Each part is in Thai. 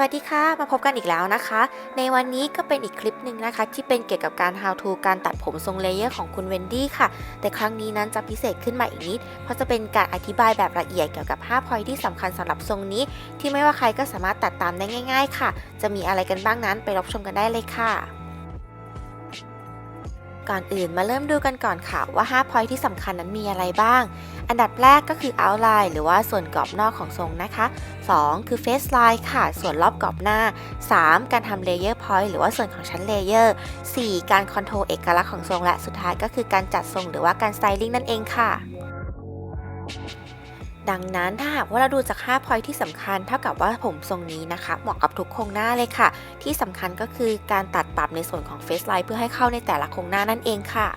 วัสดีค่ะ มาพบกันอีกแล้วนะคะ ในวันนี้ก็เป็นอีกคลิปหนึ่งนะคะ ที่เป็นเกี่ยวกับการ how to การตัดผมทรงเลเยอร์ของคุณเวนดี้ค่ะ แต่ครั้งนี้นั้นจะพิเศษขึ้นมาอีกนิด เพราะจะเป็นการอธิบายแบบละเอียดเกี่ยวกับ5 point ที่สำคัญสำหรับทรงนี้ ที่ไม่ว่าใครก็สามารถตัดตามได้ง่าย ๆ ค่ะ จะมีอะไรกันบ้างนั้นไปรับชมกันได้เลยค่ะ ก่อนอื่นมาเริ่มดูกันก่อนค่ะว่า5 point ที่สำคัญนั้นมีอะไรบ้าง อันดับแรกก็คือ outline หรือว่าส่วนกรอบนอกของทรงนะคะ 2 คือ face line ค่ะ ส่วนรอบกรอบหน้า 3 การทำ layer point หรือว่าส่วนของชั้น layer 4 การคอนโทรลเอกลักษณ์ของทรงและสุดท้ายก็คือการจัดทรงหรือว่าการ styling นั่นเองค่ะ ดังนั้นถ้าหากว่าเราดูจาก5 point ที่สำคัญ เท่ากับว่าผมทรงนี้นะคะ เหมาะกับทุกโครงหน้าเลยค่ะ ที่สำคัญก็คือการตัดปรับในส่วนของ face line เพื่อให้เข้าในแต่ละโครงหน้านั่นเองค่ะ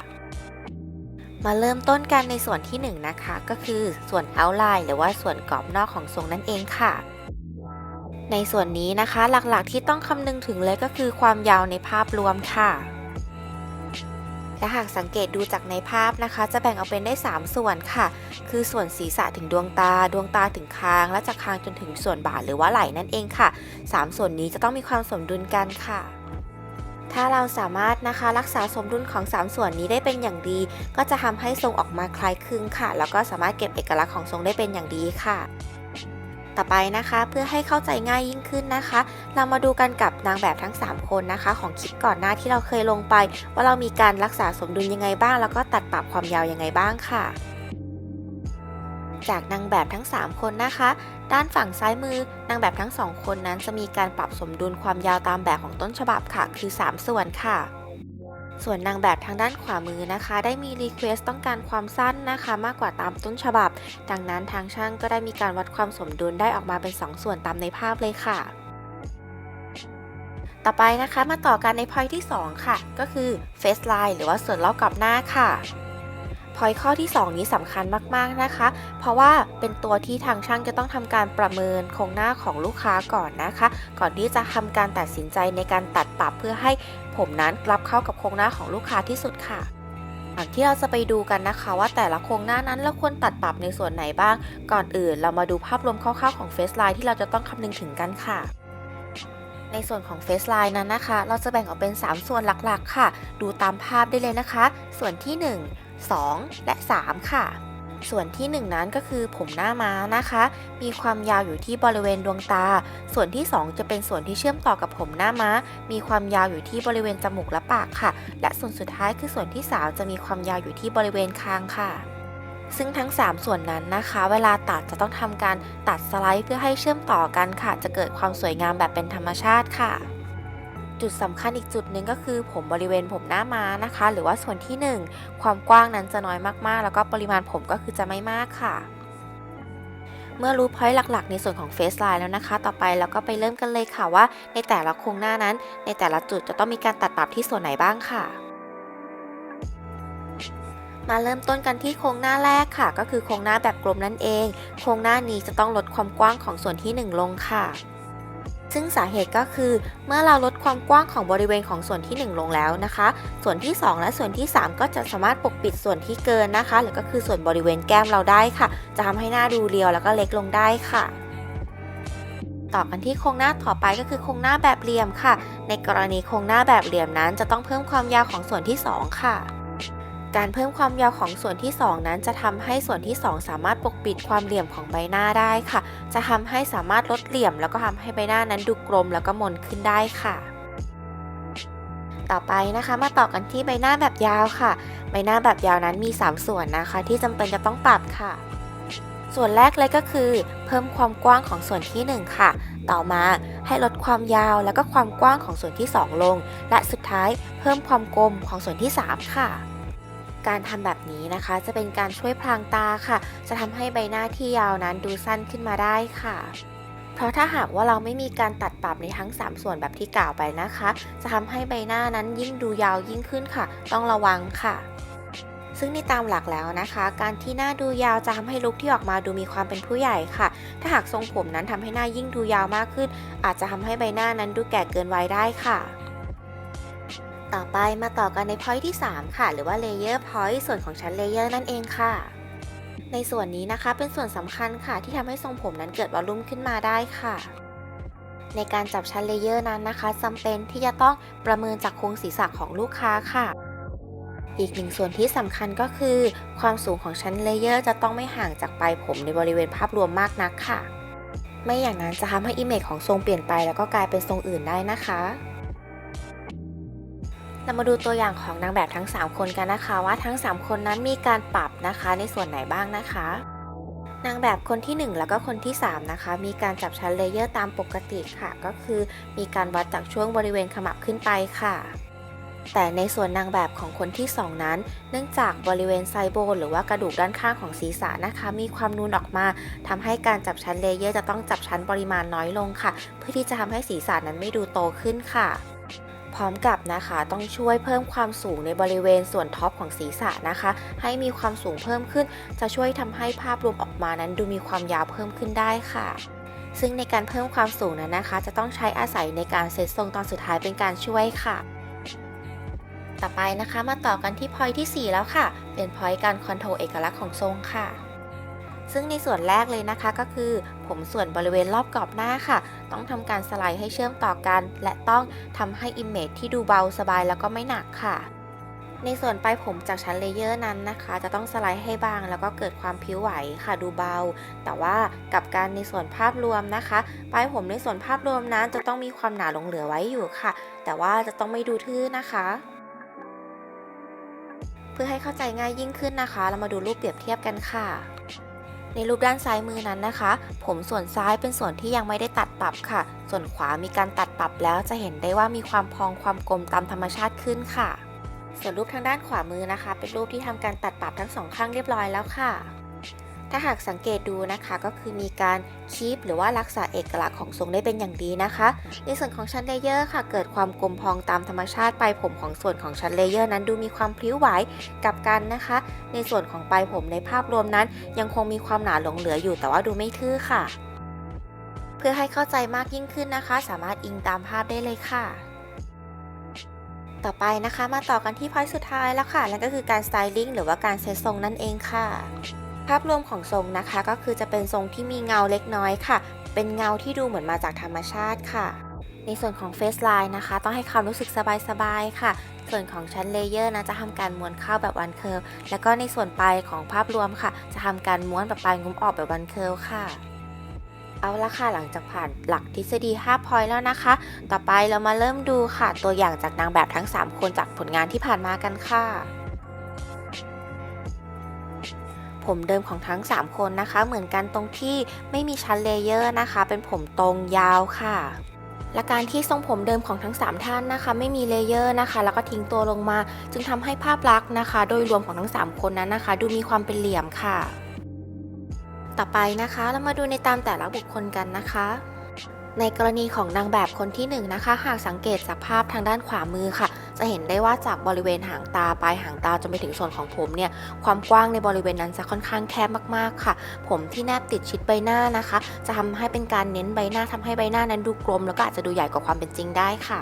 มาเริ่มต้นกันในส่วนที่1นะคะก็คือส่วน outline หรือว่าส่วนกรอบนอกของทรงนั่นเองค่ะ ในส่วนนี้นะคะหลักๆที่ต้องคำนึงถึงเลยก็คือความยาวในภาพรวมค่ะ และหากสังเกตดูจากในภาพนะคะ จะแบ่งออกเป็นได้ 3 ส่วนค่ะ คือส่วนศีรษะถึงดวงตา ดวงตาถึงคาง และจากคางจนถึงส่วนบ่าหรือว่าไหล่นั่นเองค่ะ 3 ส่วนนี้จะต้องมีความสมดุลกันค่ะถ้าเราสามารถนะคะรักษาสมดุลของ 3 ส่วนนี้ได้เป็นอย่างดี ก็จะทำให้ทรงออกมาคล้ายคลึงค่ะ แล้วก็สามารถเก็บเอกลักษณ์ของทรงได้เป็นอย่างดีค่ะ ต่อไปนะคะเพื่อให้เข้าใจง่ายยิ่งขึ้นนะคะ เรามาดูกันกับนางแบบทั้ง 3 คนนะคะ ของคลิปก่อนหน้าที่เราเคยลงไป ว่าเรามีการรักษาสมดุลยังไงบ้าง แล้วก็ตัดปรับความยาวยังไงบ้างค่ะ จากนางแบบทั้ง 3 คนนะคะ ด้านฝั่งซ้ายมือนางแบบทั้ง 2 คนนั้นจะมีการปรับสมดุลความยาวตามแบบของต้นฉบับค่ะ คือ 3 ส่วนค่ะ ส่วนนางแบบทางด้านขวามือนะคะ ได้มีรีเควสต้องการความสั้นนะคะ มากกว่าตามต้นฉบับ ดังนั้นทางช่างก็ได้มีการวัดความสมดุลได้ออกมาเป็น 2 ส่วนตามในภาพเลยค่ะ ต่อไปนะคะมาต่อกันในพอยที่ 2 ค่ะ ก็คือเฟสไลน์หรือว่าส่วนรอบกรอบหน้าค่ะ พอยข้อที่ 2 นี้สำคัญมากๆนะคะ เพราะว่าเป็นตัวที่ทางช่างจะต้องทำการประเมินโครงหน้าของลูกค้าก่อนนะคะ ก่อนที่จะทำการตัดสินใจในการตัดปรับเพื่อให้ผมนั้นกลับเข้ากับโครงหน้าของลูกค้าที่สุดค่ะก่อนที่เราจะไปดูกันนะคะว่าแต่ละโครงหน้านั้นเราควรตัดปรับในส่วนไหนบ้าง ก่อนอื่นเรามาดูภาพรวมคร่าวๆของเฟซไลน์ที่เราจะต้องคำนึงถึงกันค่ะในส่วนของเฟซไลน์นั้นนะคะ เราจะแบ่งออกเป็น 3 ส่วนหลักๆ ค่ะ ดูตามภาพได้เลยนะคะ ส่วนที่ 1 2 และ 3 ค่ะ ส่วนที่ 1 นั้นก็คือผมหน้าม้านะคะ มีความยาวอยู่ที่บริเวณดวงตา ส่วนที่ 2 จะเป็นส่วนที่เชื่อมต่อกับผมหน้าม้า มีความยาวอยู่ที่บริเวณจมูกและปากค่ะ และส่วนสุดท้ายคือส่วนที่ 3 จะมีความยาวอยู่ที่บริเวณคางค่ะซึ่งทั้ง 3 ส่วนนั้นนะคะ เวลาตัดจะต้องทำการตัดสไลด์เพื่อให้เชื่อมต่อกันค่ะ จะเกิดความสวยงามแบบเป็นธรรมชาติค่ะ จุดสำคัญอีกจุดหนึ่งก็คือผมบริเวณผมหน้าม้านะคะ หรือว่าส่วนที่ 1 ความกว้างนั้นจะน้อยมากๆ แล้วก็ปริมาณผมก็คือจะไม่มากค่ะ เมื่อรู้พอยต์หลักๆ ในส่วนของเฟสไลน์แล้วนะคะ ต่อไปเราก็ไปเริ่มกันเลยค่ะว่า ในแต่ละโครงหน้านั้น ในแต่ละจุดจะต้องมีการตัดปรับที่ส่วนไหนบ้างค่ะมาเริ่มต้นกันที่โครงหน้าแรกค่ะ ก็คือโครงหน้าแบบกลมนั่นเอง โครงหน้านี้จะต้องลดความกว้างของส่วนที่ 1 ลงค่ะ ซึ่งสาเหตุก็คือ เมื่อเราลดความกว้างของบริเวณของส่วนที่ 1 ลงแล้วนะคะ ส่วนที่ 2 และส่วนที่ 3 ก็จะสามารถปกปิดส่วนที่เกินนะคะ หรือก็คือส่วนบริเวณแก้มเราได้ค่ะ จะทำให้หน้าดูเรียวแล้วก็เล็กลงได้ค่ะต่อกันที่โครงหน้าต่อไปก็คือโครงหน้าแบบเหลี่ยมค่ะ ในกรณีโครงหน้าแบบเหลี่ยมนั้นจะต้องเพิ่มความยาวของส่วนที่ 2 ค่ะ การเพิ่มความยาวของส่วนที่ 2 นั้นจะทำให้ส่วนที่ 2 สามารถปกปิดความเหลี่ยมของใบหน้าได้ค่ะ จะทำให้สามารถลดเหลี่ยม แล้วก็ทำให้ใบหน้านั้นดูกลมแล้วก็มนขึ้นได้ค่ะต่อไปนะคะมาต่อกันที่ใบหน้าแบบยาวค่ะ ใบหน้าแบบยาวนั้นมี 3 ส่วนนะคะ ที่จำเป็นจะต้องปรับค่ะ ส่วนแรกเลยก็คือ เพิ่มความกว้างของส่วนที่ 1 ค่ะ ต่อมาให้ลดความยาวแล้วก็ความกว้างของส่วนที่ 2 ลง และสุดท้ายเพิ่มความกลมของส่วนที่ 3 ค่ะ การทำแบบนี้นะคะ จะเป็นการช่วยพรางตาค่ะ จะทำให้ใบหน้าที่ยาวนั้นดูสั้นขึ้นมาได้ค่ะ เพราะถ้าหากว่าเราไม่มีการตัดปรับในทั้ง 3 ส่วนแบบที่กล่าวไปนะคะ จะทำให้ใบหน้านั้นยิ่งดูยาวยิ่งขึ้นค่ะ ต้องระวังค่ะซึ่งในตามหลักแล้วนะคะ การที่หน้าดูยาวจะทำให้ลุคที่ออกมาดูมีความเป็นผู้ใหญ่ค่ะ ถ้าหากทรงผมนั้นทำให้หน้ายิ่งดูยาวมากขึ้น อาจจะทำให้ใบหน้านั้นดูแก่เกินวัยได้ค่ะ ต่อไปมาต่อกันใน point ที่ 3 ค่ะ หรือว่า layer point ส่วนของชั้น layer นั่นเองค่ะ ในส่วนนี้นะคะเป็นส่วนสำคัญค่ะ ที่ทำให้ทรงผมนั้นเกิดวอลลุ่มขึ้นมาได้ค่ะในการจับชั้นเลเยอร์นั้นนะคะจำเป็นที่จะต้องประเมินจากโครงศีรษะของลูกค้าค่ะ อีกหนึ่งส่วนที่สำคัญก็คือ ความสูงของชั้นเลเยอร์จะต้องไม่ห่างจากปลายผมในบริเวณภาพรวมมากนักค่ะ ไม่อย่างนั้นจะทำให้อิมเมจของทรงเปลี่ยนไปแล้วก็กลายเป็นทรงอื่นได้นะคะ เรามาดูตัวอย่างของนางแบบทั้ง 3 คนกันนะคะ ว่าทั้ง 3 คนนั้นมีการปรับนะคะในส่วนไหนบ้างนะคะ นางแบบคนที่ 1 แล้วก็คนที่ 3 นะคะ มีการจับชั้นเลเยอร์ตามปกติค่ะ ก็คือมีการวัดจากช่วงบริเวณขมับขึ้นไปค่ะแต่ในส่วนนางแบบของคนที่ 2 นั้น เนื่องจากบริเวณไซโบนหรือว่ากระดูกด้านข้างของศีรษะนะคะ มีความนูนออกมาทำให้การจับชั้นเลเยอร์จะต้องจับชั้นปริมาณน้อยลงค่ะ เพื่อที่จะทำให้ศีรษะนั้นไม่ดูโตขึ้นค่ะ พร้อมกับนะคะต้องช่วยเพิ่มความสูงในบริเวณส่วนท็อปของศีรษะนะคะ ให้มีความสูงเพิ่มขึ้น จะช่วยทำให้ภาพรวมออกมานั้นดูมีความยาวเพิ่มขึ้นได้ค่ะซึ่งในการเพิ่มความสูงนั้นนะคะ จะต้องใช้อาศัยในการเซตทรงตอนสุดท้ายเป็นการช่วยค่ะ ต่อไปนะคะมาต่อกันที่พอยที่ 4 แล้วค่ะ เป็นพอยการคอนโทรลเอกลักษณ์ของทรงค่ะ ซึ่งในส่วนแรกเลยนะคะก็คือ ผมส่วนบริเวณรอบกรอบหน้าค่ะ ต้องทำการสไลด์ให้เชื่อมต่อกัน และต้องทำให้อิมเมจที่ดูเบาสบายแล้วก็ไม่หนักค่ะ ในส่วนปลายผมจากชั้นเลเยอร์นั้นนะคะ จะต้องสไลด์ให้บาง แล้วก็เกิดความผิวไหวค่ะดูเบา แต่ว่ากับการในส่วนภาพรวมนะคะปลายผมในส่วนภาพรวมนั้น จะต้องมีความหนาหลงเหลือไว้อยู่ค่ะ แต่ว่าจะต้องไม่ดูทื่อนะคะเพื่อให้เข้าใจง่ายยิ่งขึ้นนะคะ เรามาดูรูปเปรียบเทียบกันค่ะ ในรูปด้านซ้ายมือนั้นนะคะ ผมส่วนซ้ายเป็นส่วนที่ยังไม่ได้ตัดปรับค่ะ ส่วนขวามีการตัดปรับแล้วจะเห็นได้ว่ามีความพองความกลมตามธรรมชาติขึ้นค่ะ ส่วนรูปทางด้านขวามือนะคะ เป็นรูปที่ทำการตัดปรับทั้งสองข้างเรียบร้อยแล้วค่ะ ถ้าหากสังเกตดูนะคะก็คือมีการคีปหรือว่ารักษาเอกลักษณ์ของทรงได้เป็นอย่างดีนะคะ ในส่วนของชั้นเลเยอร์ค่ะ เกิดความกลมพองตามธรรมชาติปลายผมของส่วนของชั้นเลเยอร์นั้นดูมีความพลิ้วไหวกับกันนะคะ ในส่วนของปลายผมในภาพรวมนั้น ยังคงมีความหนาหลงเหลืออยู่แต่ว่าดูไม่ทื่อค่ะ เพื่อให้เข้าใจมากยิ่งขึ้นนะคะ สามารถอิงตามภาพได้เลยค่ะต่อไปนะคะมาต่อกันที่พอยสุดท้ายแล้วค่ะนั่นก็คือการสไตลิ่งหรือว่าการเซตทรงนั่นเองค่ะ ภาพรวมของทรงนะคะก็คือจะเป็นทรงที่มีเงาเล็กน้อยค่ะ เป็นเงาที่ดูเหมือนมาจากธรรมชาติค่ะ ในส่วนของเฟสไลน์นะคะ ต้องให้ความรู้สึกสบายๆค่ะ ส่วนของชั้นเลเยอร์นะจะทำการม้วนเข้าแบบวันเคิร์แล้วก็ในส่วนปลายของภาพรวมค่ะ จะทำการม้วนแบบปลายงุ้มออกแบบวันเคิร์ค่ะเอาละค่ะหลังจากผ่านหลักทฤษฎี 5 พอยต์แล้วนะคะ ต่อไปเรามาเริ่มดูค่ะ ตัวอย่างจากนางแบบทั้ง 3 คนจากผลงานที่ผ่านมากันค่ะ ผมเดิมของทั้ง 3 คนนะคะ เหมือนกันตรงที่ไม่มีชั้นเลเยอร์นะคะ เป็นผมตรงยาวค่ะและการที่ทรงผมเดิมของทั้ง 3 ท่านนะคะ ไม่มีเลเยอร์นะคะ แล้วก็ทิ้งตัวลงมา จึงทำให้ภาพลักษณ์นะคะ โดยรวมของทั้ง 3 คนนั้นนะคะ ดูมีความเป็นเหลี่ยมค่ะ ต่อไปนะคะเรามาดูในตามแต่ละบุคคลกันนะคะ ในกรณีของนางแบบคนที่1นงนะคะ หากสังเกตจากภาพทางด้านขวามือค่ะ จะเห็นได้ว่าจากบริเวณหางตาปลายหางตาจนไปถึงส่วนของผมเนี่ยความกว้างในบริเวณนั้นจะค่อนข้างแคบมากๆค่ะ ผมที่แนบติดชิดใบหน้านะคะ จะทำให้เป็นการเน้นใบหน้าทำให้ใบหน้านั้นดูกลม แล้วก็อาจจะดูใหญ่กว่าความเป็นจริงได้ค่ะ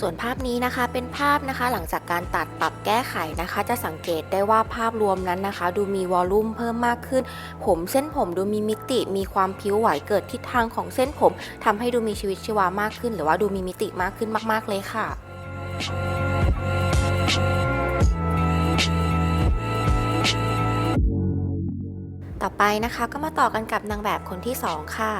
ส่วนภาพนี้นะคะเป็นภาพนะคะหลังจากการตัดปรับแก้ไขนะคะ จะสังเกตได้ว่าภาพรวมนั้นนะคะ ดูมีวอลลุ่มเพิ่มมากขึ้น ผมเส้นผมดูมีมิติมีความผิวไหวเกิดทิศทางของเส้นผมทำให้ดูมีชีวิตชีวามากขึ้น หรือว่าดูมีมิติมากขึ้นมาก ๆเลยค่ะ ต่อไปนะคะก็มาต่อกันกับนางแบบคนที่ 2 ค่ะ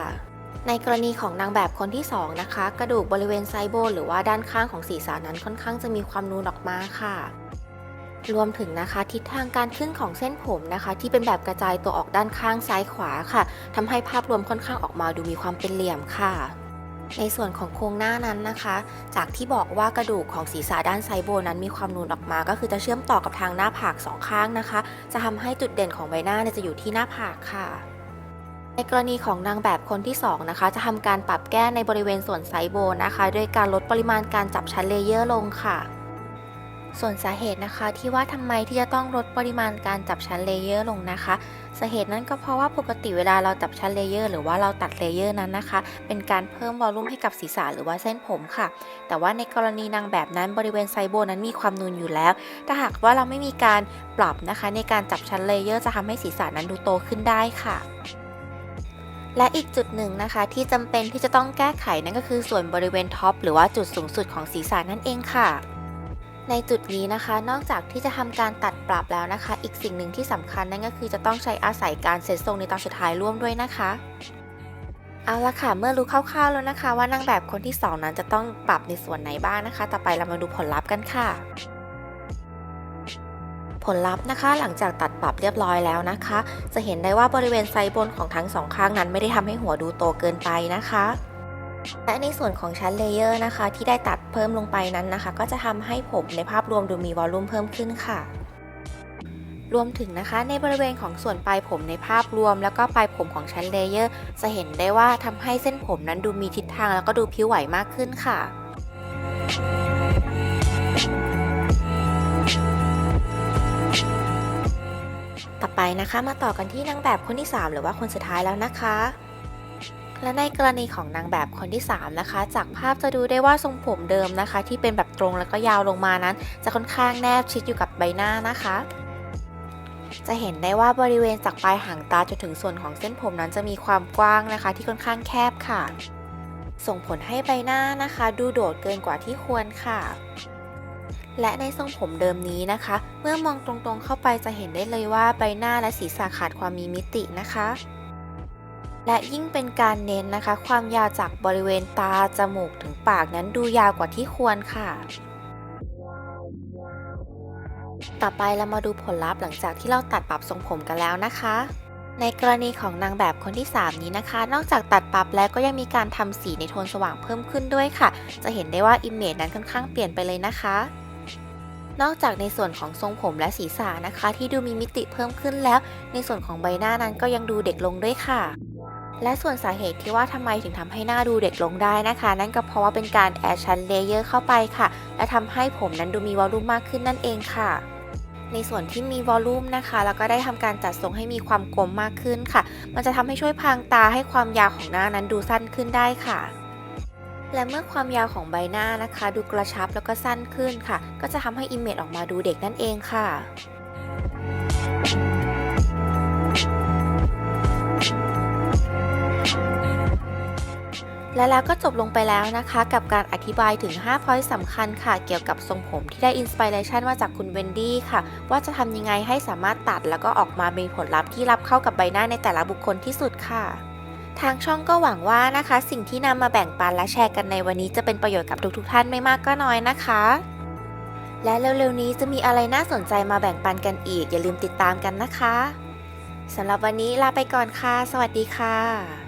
ในกรณีของนางแบบคนที่ 2 นะคะ กระดูกบริเวณไซโบหรือว่าด้านข้างของศีรษะนั้นค่อนข้างจะมีความนูนออกมาค่ะ รวมถึงนะคะทิศทางการขึ้นของเส้นผมนะคะ ที่เป็นแบบกระจายตัวออกด้านข้างซ้ายขวาค่ะทำให้ภาพรวมค่อนข้างออกมาดูมีความเป็นเหลี่ยมค่ะ ในส่วนของโครงหน้านั้นนะคะ จากที่บอกว่ากระดูกของศีรษะด้านไซโบนั้นมีความนูนออกมา ก็คือจะเชื่อมต่อกับทางหน้าผากสองข้างนะคะ จะทำให้จุดเด่นของใบหน้าจะอยู่ที่หน้าผากค่ะในกรณีของนางแบบคนที่ 2 นะคะ จะทำการปรับแก้ในบริเวณส่วนไซโบนนะคะด้วยการลดปริมาณการจับชั้นเลเยอร์ลงค่ะ ส่วนสาเหตุนะคะที่ว่าทำไมที่จะต้องลดปริมาณการจับชั้นเลเยอร์ลงนะคะ สาเหตุนั้นก็เพราะว่าปกติเวลาเราจับชั้นเลเยอร์หรือว่าเราตัดเลเยอร์นั้นนะคะ เป็นการเพิ่มวอลลุ่มให้กับศีรษะหรือว่าเส้นผมค่ะ แต่ว่าในกรณีนางแบบนั้นบริเวณไซโบนั้นมีความนูนอยู่แล้ว ถ้าหากว่าเราไม่มีการปรับนะคะ ในการจับชั้นเลเยอร์จะทำให้ศีรษะนั้นดูโตขึ้นได้ค่ะและอีกจุดหนึ่งนะคะที่จำเป็นที่จะต้องแก้ไขนั่นก็คือส่วนบริเวณท็อปหรือว่าจุดสูงสุดของศีรษะนั่นเองค่ะ ในจุดนี้นะคะ นอกจากที่จะทำการตัดปรับแล้วนะคะ อีกสิ่งหนึ่งที่สำคัญนั่นก็คือจะต้องใช้อาศัยการเซตทรงในตอนสุดท้ายร่วมด้วยนะคะ เอาละค่ะ เมื่อรู้คร่าวๆแล้วนะคะ ว่านางแบบคนที่สองนั้นจะต้องปรับในส่วนไหนบ้างนะคะ ต่อไปเรามาดูผลลัพธ์กันค่ะผลลัพธ์นะคะหลังจากตัดปรับเรียบร้อยแล้วนะคะ จะเห็นได้ว่าบริเวณไซส์บนของทั้งสองข้างนั้นไม่ได้ทำให้หัวดูโตเกินไปนะคะ และในส่วนของชั้นเลเยอร์นะคะ ที่ได้ตัดเพิ่มลงไปนั้นนะคะ ก็จะทำให้ผมในภาพรวมดูมีวอลลุ่มเพิ่มขึ้นค่ะ รวมถึงนะคะในบริเวณของส่วนปลายผมในภาพรวม แล้วก็ปลายผมของชั้นเลเยอร์จะเห็นได้ว่าทำให้เส้นผมนั้นดูมีทิศทางแล้วก็ดูผิวไหวมากขึ้นค่ะต่อไปนะคะมาต่อกันที่นางแบบคนที่ 3 หรือว่าคนสุดท้ายแล้วนะคะ และในกรณีของนางแบบคนที่ 3 นะคะ จากภาพจะดูได้ว่าทรงผมเดิมนะคะ ที่เป็นแบบตรงแล้วก็ยาวลงมานั้น จะค่อนข้างแนบชิดอยู่กับใบหน้านะคะ จะเห็นได้ว่าบริเวณจากปลายหางตาจนถึงส่วนของเส้นผมนั้นจะมีความกว้างนะคะ ที่ค่อนข้างแคบค่ะ ส่งผลให้ใบหน้านะคะ ดูโดดเกินกว่าที่ควรค่ะและในทรงผมเดิมนี้นะคะ เมื่อมองตรงๆเข้าไปจะเห็นได้เลยว่าใบหน้าและศีรษะขาดความมีมิตินะคะ และยิ่งเป็นการเน้นนะคะ ความยาวจากบริเวณตา จมูกถึงปากนั้นดูยาวกว่าที่ควรค่ะ ต่อไปเรามาดูผลลัพธ์หลังจากที่เราตัดปรับทรงผมกันแล้วนะคะ ในกรณีของนางแบบคนที่ 3 นี้นะคะ นอกจากตัดปรับแล้วก็ยังมีการทำสีในโทนสว่างเพิ่มขึ้นด้วยค่ะ จะเห็นได้ว่าอิมเมจนั้นค่อนข้างเปลี่ยนไปเลยนะคะนอกจากในส่วนของทรงผมและศีรษะนะคะ ที่ดูมีมิติเพิ่มขึ้นแล้ว ในส่วนของใบหน้านั้นก็ยังดูเด็กลงด้วยค่ะ และส่วนสาเหตุที่ว่าทำไมถึงทำให้หน้าดูเด็กลงได้นะคะ นั่นก็เพราะว่าเป็นการแอดชั้นเลเยอร์เข้าไปค่ะ และทำให้ผมนั้นดูมีวอลลุ่มมากขึ้นนั่นเองค่ะในส่วนที่มีวอลลุ่มนะคะ แล้วก็ได้ทำการจัดทรงให้มีความกลมมากขึ้นค่ะ มันจะทำให้ช่วยพรางตาให้ความยาวของหน้านั้นดูสั้นขึ้นได้ค่ะ และเมื่อความยาวของใบหน้านะคะ ดูกระชับแล้วก็สั้นขึ้นค่ะ ก็จะทำให้อิมเมจออกมาดูเด็กนั่นเองค่ะ และแล้วก็จบลงไปแล้วนะคะ กับการอธิบายถึง 5 พอยต์สำคัญค่ะ เกี่ยวกับทรงผมที่ได้อินสปิเรชันมาจากคุณเวนดี้ค่ะ ว่าจะทำยังไงให้สามารถตัดแล้วก็ออกมามีผลลัพธ์ที่รับเข้ากับใบหน้าในแต่ละบุคคลที่สุดค่ะ ทางช่องก็หวังว่านะคะ สิ่งที่นำมาแบ่งปันและแชร์กันในวันนี้จะเป็นประโยชน์กับทุกๆท่านไม่มากก็น้อยนะคะและเร็วๆนี้จะมีอะไรน่าสนใจมาแบ่งปันกันอีก อย่าลืมติดตามกันนะคะ สำหรับวันนี้ลาไปก่อนค่ะ สวัสดีค่ะ